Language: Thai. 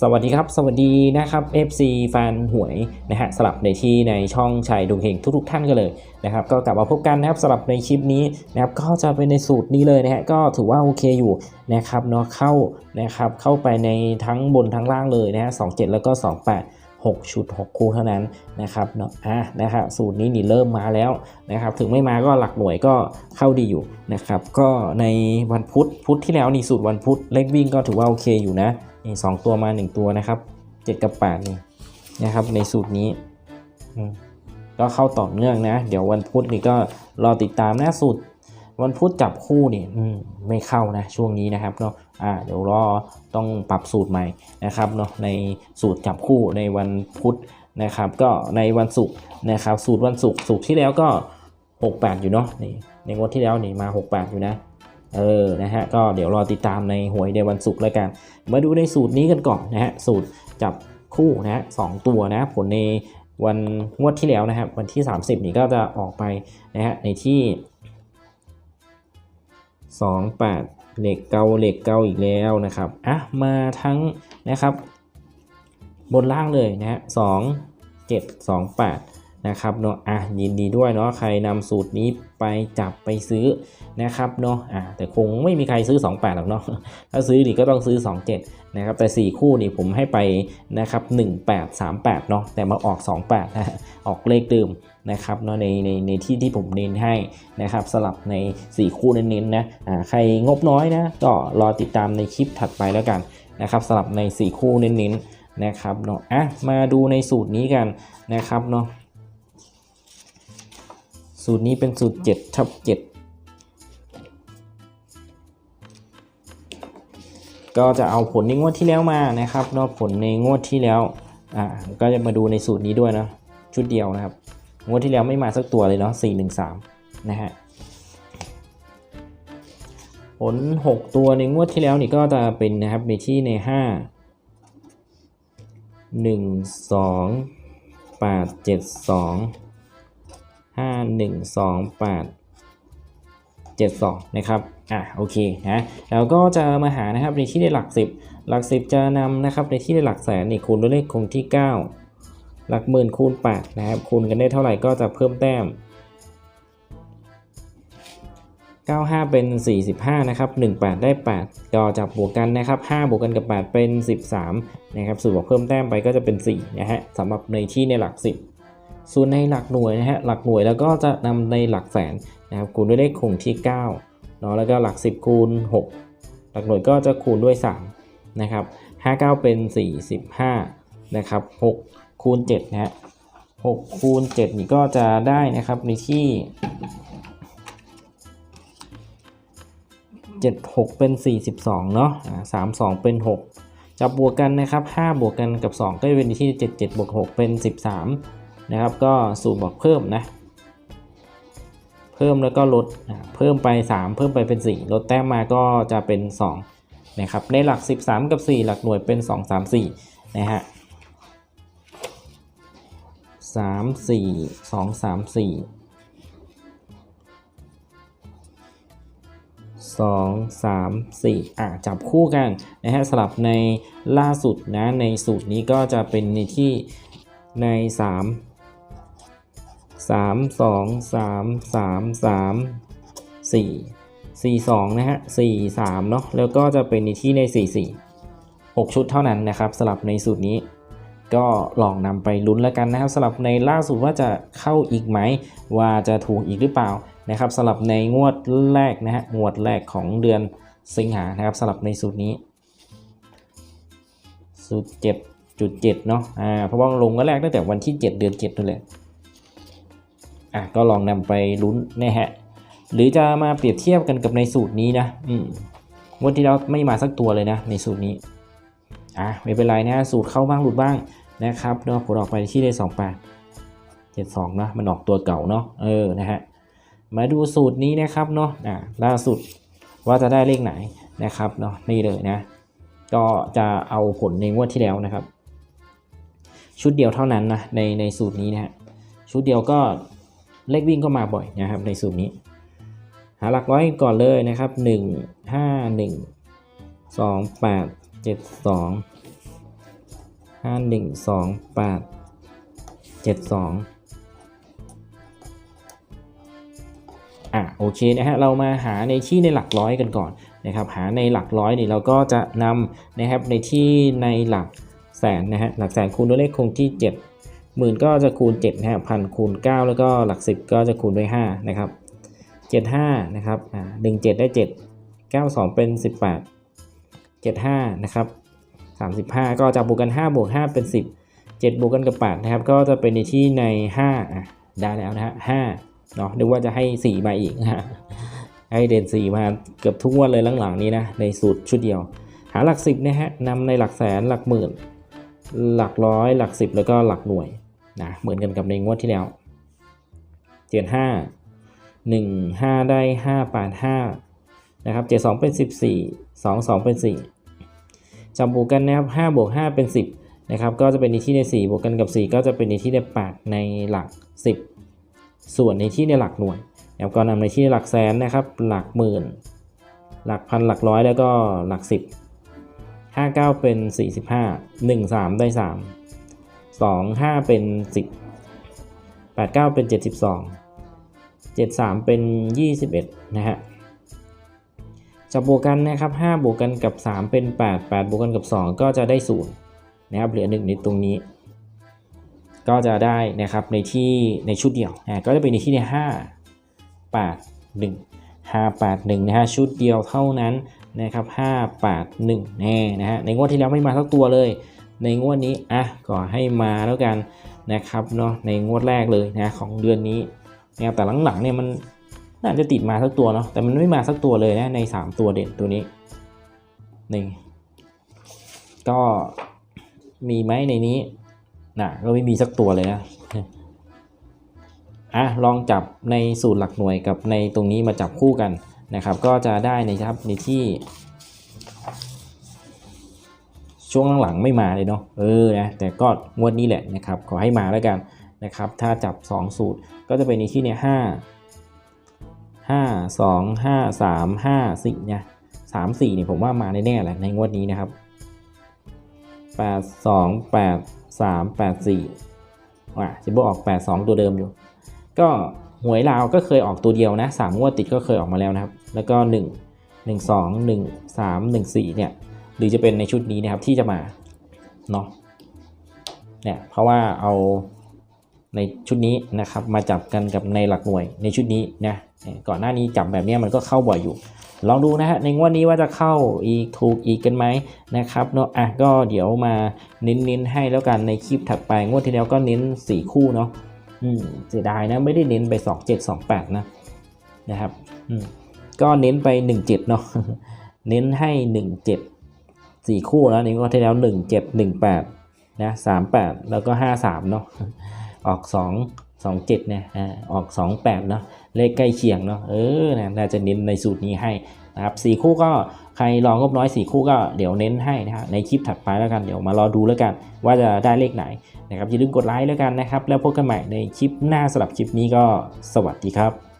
สวัสดีครับ สวัสดีนะครับ FC แฟนหวยนะฮะสลับในที่ในช่องชัยดวงเฮงทุกๆ ท่านกันเลยนะครับก็กลับมาพบกันนะครับสลับในคลิปนี้นะครับก็จะเป็นในสูตรนี้เลยนะฮะก็ถือว่าโอเคอยู่นะครับเนาะเข้านะครับเข้าไปในทั้งบนทั้งล่างเลยนะฮะสองแล้วก็ 28 6 ชุด 6 คู่เท่านั้นนะครับเนาะอะนะครับสูตรนี้นี่เริ่มมาแล้วนะครับถึงไม่มาก็หลักหน่วยก็เข้าดีอยู่นะครับก็ในวันพุธพุธที่แล้วนี่สูตรวันพุธเลขวิ่งก็ถือว่าโอเคอยู่นะนี่สองตัวมา 1 ตัวนะครับ 7 กับ8นี่นะครับในสูตรนี้ก็เข้าต่อเนื่องนะ เดี๋ยววันพุธนี่ก็รอติดตามนะสูตร วันพุธจับคู่นี่อืมไม่เข้านะช่วงนี้นะครับเนาะอ่าเดี๋ยวรอต้องปรับสูตรใหม่นะครับเนาะในสูตรจับคู่ในวันพุธนะครับ ก็ในวันศุกร์นะครับ สูตรวันศุกร์ศุกร์ที่แล้วก็ 68 อยู่เนาะนี่ในงวดที่แล้วนี่มา 68 อยู่นะเออ นะฮะ ก็เดี๋ยวรอติดตามในหวยในวันศุกร์แล้วกัน มาดูในสูตรนี้กันก่อนนะฮะ สูตรจับคู่นะฮะสองตัวนะ ผลในวันงวดที่แล้วนะครับ วันที่ 30 นี่ก็จะออกไปนะฮะ ในที่ 2 8 เหล็กเกาเหล็กเกาอีกแล้วนะครับอะมาทั้งนะครับ บนล่างเลยนะฮะ2 7 2 8 นะครับเนาะอะยินดีด้วยเนาะใครนำสูตรนี้ไปจับไปซื้อนะครับเนาะอะแต่คงไม่มีใครซื้อ 28 หรอกเนาะถ้าซื้อนี่ก็ต้องซื้อ 27 นะครับ แต่ 4 คู่นี่ผมให้ไปนะครับ 18 38 เนาะแต่มาออก 28นะออกเลขเดิมนะครับเนาะในในในที่ที่ผมเน้นให้นะครับสลับใน 4 คู่เน้นๆนะอ่าใครงบน้อยนะก็รอติดตามในคลิปถัดไปแล้วกันนะครับสลับใน 4 คู่เน้นๆนะครับเนาะอะมาดูในสูตรนี้กันนะครับเนาะ สูตรนี้เป็นสูตร7ทับ7ก็จะเอาผลในงวดที่แล้วมานะครับเนาะผลในงวดที่แล้วอ่าก็จะมาดูในสูตรนี้ด้วยนะชุดเดียวนะครับ งวดที่แล้วไม่มาสักตัวเลยเนาะ4 1 3 นะฮะผล 6 ตัวในงวดที่แล้วนี่ก็จะเป็นนะครับในที่ใน 5 1 2 8 7 2 5 1 2 8 72 นะครับ อะ โอเค นะ แล้วก็จะมาหานะครับในที่ในหลัก 10 หลัก 10 จะนำนะครับในที่ในหลักแสนนี่คูณด้วยเลขคงที่ 9 หลักหมื่นคูณ8นะครับ คูณกันได้เท่าไหร่ก็จะเพิ่มแต้ม 95 เป็น 45 นะครับ 18 ได้ 8 ก็จับบวกกันนะครับ 5 บวกกันกับ 8 เป็น 13 นะครับ สูตรบอกเพิ่มแต้มไปก็จะเป็น 4 นะฮะสำหรับในที่ในหลัก 10 ส่วนในหลักหน่วยนะฮะหลักหน่วยแล้วก็จะนำในหลักแสนนะครับคูณด้วยเลขคงที่9เนาะแล้วก็หลัก 10 คูณ 6 หลักหน่วยก็จะคูณด้วย3นะครับ59 เป็น 45นะครับ6คูณ7นะฮะ6คูณ7นี่ก็จะได้นะครับในที่76 เป็น 42 เนาะ32 เป็น 6 จับบวกกันนะครับ 5 บวกกันกับ 2 ก็จะเป็นที่ 77 บวก 6 เป็น 13 นะครับ ก็สูตรบอกเพิ่มนะ เพิ่มแล้วก็ลดเพิ่มไป 3 เพิ่มไปเป็น 4 ลดแต้มมาก็จะเป็น 2 นะครับ ในหลัก 13 กับ 4 หลักหน่วยเป็น 2 3 4 นะฮะ3 4 2 3 4สองสามสี่อะจับคู่กันนะฮะสลับในล่าสุดนะในสูตรนี้ก็จะเป็นในที่ในสาม สามสองสามสามสามสี่สี่สองนะฮะสี่สามเนาะแล้วก็จะเป็นในที่ในสี่สี่หกชุดเท่านั้นนะครับสลับในสูตรนี้ ก็ลองนำไปลุ้นแล้วกันนะครับสลับในล่าสุดว่าจะเข้าอีกไหม ว่าจะถูกอีกหรือเปล่านะครับสลับในงวดแรกนะฮะงวดแรกของเดือนสิงหานะครับสลับในสูตรนี้สูตรเจ็ดจุดเจ็ดเนาะอ่าเพราะว่าลงก็แรกตั้งแต่วันที่ 7 เดือน7นั่นแหละ อะก็ลองนำไปลุ้นนะฮะหรือจะมาเปรียบเทียบกันกับในสูตรนี้นะอืมงวดที่แล้วไม่มาสักตัวเลยนะ ในสูตรนี้อะไม่เป็นไรนะสูตรเข้าบ้างหลุดบ้างนะครับเนาะผลออกไปที่ได้2 8 7 2นะมันออกตัวเก่าเนาะเออนะฮะมาดูสูตรนี้นะครับเนาะอะล่าสุดว่าจะได้เลขไหนนะครับเนาะนี่เลยนะ ก็จะเอาผลในงวดที่แล้วนะครับ ชุดเดียวเท่านั้นนะในในสูตรนี้นะฮะชุดเดียวก็ เลขวิ่งก็มาบ่อยนะครับในสูตรนี้ หาหลักร้อยก่อนเลยนะครับ 1 5 1 2 8 7 2ห้าหนึ่งสองแปดเจ็ดสองอะโอเคนะฮะเรามาหาในที่ในหลักร้อยกันก่อนนะครับหาในหลักร้อยนี่เราก็จะนำนะครับในที่ในหลักแสนนะฮะหลักแสนคูณด้วยเลขคงที่ 7 หมื่นก็จะคูณ7นะฮะพันคูณ 9 แล้วก็หลัก 10 ก็จะคูณด้วย5นะครับ75นะครับอ่าดึง7ได้ 7 92 เป็น 18 75นะครับ35 ก็จะบวกกัน 5 บวก 5 เป็น 10 7 บวกกันกับ8นะครับ ก็จะเป็นในที่ใน5อะได้แล้วนะฮะ5เนาะนึกว่าจะให้ 4 มาอีกนะฮะให้เด่น 4 มาเกือบทุกวันเลยหลังๆนี้นะ ในสูตรชุดเดียว หาหลัก 10นะฮะนำในหลักแสนหลักหมื่น หลักร้อยหลักสิบแล้วก็หลักหน่วย นะเหมือนกันกับในงวดที่แล้วเจ็ดห้าหนึ่งห้าได้ห้าแปดห้านะครับเจ็ดสองเป็นสิบสี่สองสองเป็นสี่จับบวกกันนะครับห้าบวกห้าเป็นสิบนะครับก็จะเป็นในที่ในสี่บวกกันกับสี่ก็จะเป็นในที่ในแปดในหลักสิบส่วนในที่ในหลักหน่วยนะครับก็นำในที่ในหลักแสนนะครับ หลักหมื่น หลักพันหลักร้อยแล้วก็หลักสิบห้าเก้าเป็นสี่สิบห้าหนึ่งสามได้สาม สองห้าเป็นสิบแปดเก้าเป็นเจ็ดสิบสองเจ็ดสามเป็นยี่สิบเอ็ดนะฮะจะบวกกันนะครับห้าบวกกันกับสามเป็นแปดแปดบวกกันกับสองก็จะได้ศูนย์นะครับเหลือหนึ่งในตรงนี้ ก็จะได้นะครับในที่ในชุดเดียวนะก็จะเป็นในที่ในห้าแปดหนึ่งห้าแปดหนึ่งนะฮะชุดเดียวเท่านั้นนะครับ5 8 1แน่นะฮะในงวดที่แล้วไม่มาสักตัวเลย ในงวดนี้อะก็ให้มาแล้วกันนะครับเนาะในงวดแรกเลยนะของเดือนนี้นะครับแต่หลังๆเนี่ยมันน่าจะติดมาสักตัวเนาะแต่มันไม่มาสักตัวเลยนะใน 3 ตัวเด่นตัวนี้นี่ก็มีไหมในนี้นะก็ไม่มีสักตัวเลยนะอะลองจับในสูตรหลักหน่วยกับในตรงนี้มาจับคู่กันนะครับ ก็จะได้นะครับในที่ ช่วงหลังๆไม่มาเลยเนาะเออนะแต่ก็งวดนี้แหละนะครับขอให้มาแล้วกันนะครับถ้าจับ 2 สูตรก็จะเป็นในที่เนี่ยห้าห้าสองห้าสามห้าสี่เนี่ยสามสี่เนี่ยผมว่ามาแน่ๆแหละในงวดนี้นะครับแปดสองแปดสามแปดสี่ว่ะจะบอกออกแปดสองตัวเดิมอยู่ ก็หวยลาวก็เคยออกตัวเดียวนะสามงวดติดก็เคยออกมาแล้วนะครับ แล้วก็1 1 2 1 3 1 4เนี่ย หรือจะเป็นในชุดนี้นะครับที่จะมาเนาะเนี่ยเพราะว่าเอาในชุดนี้นะครับมาจับกันกับในหลักหน่วยในชุดนี้นะก่อนหน้านี้จับแบบนี้มันก็เข้าบ่อยอยู่ ลองดูนะฮะในงวดนี้ว่าจะเข้าอีกถูกอีกกันไหมนะครับเนาะอะก็เดี๋ยวมาเน้นๆให้แล้วกันในคลิปถัดไปงวดที่แล้วก็เน้น 4 คู่เนาะอืมเสียดายนะไม่ได้เน้นไป 2 7 2 8 นะนะครับอืมก็เน้นไป 1 7เนาะเน้นให้ 1 7 4คู่แล้วนี่ก็ที่แล้ว1 7 1 8นะ3 8แปดแล้วก็5 3เนาะออก2 2 7เจ็ดเนี่ยอ่าออก2 8เนาะเลขใกล้เคียงเนาะเออน่าจะเน้นในสูตรนี้ให้นะครับ4คู่ก็ใครลองงบน้อย4คู่ก็เดี๋ยวเน้นให้นะฮะในคลิปถัดไปแล้วกันเดี๋ยวมารอดูแล้วกัน ว่าจะได้เลขไหนนะครับอย่าลืมกดไลค์แล้วกันนะครับ แล้วพบกันใหม่ในคลิปหน้าสำหรับคลิปนี้ก็สวัสดีครับ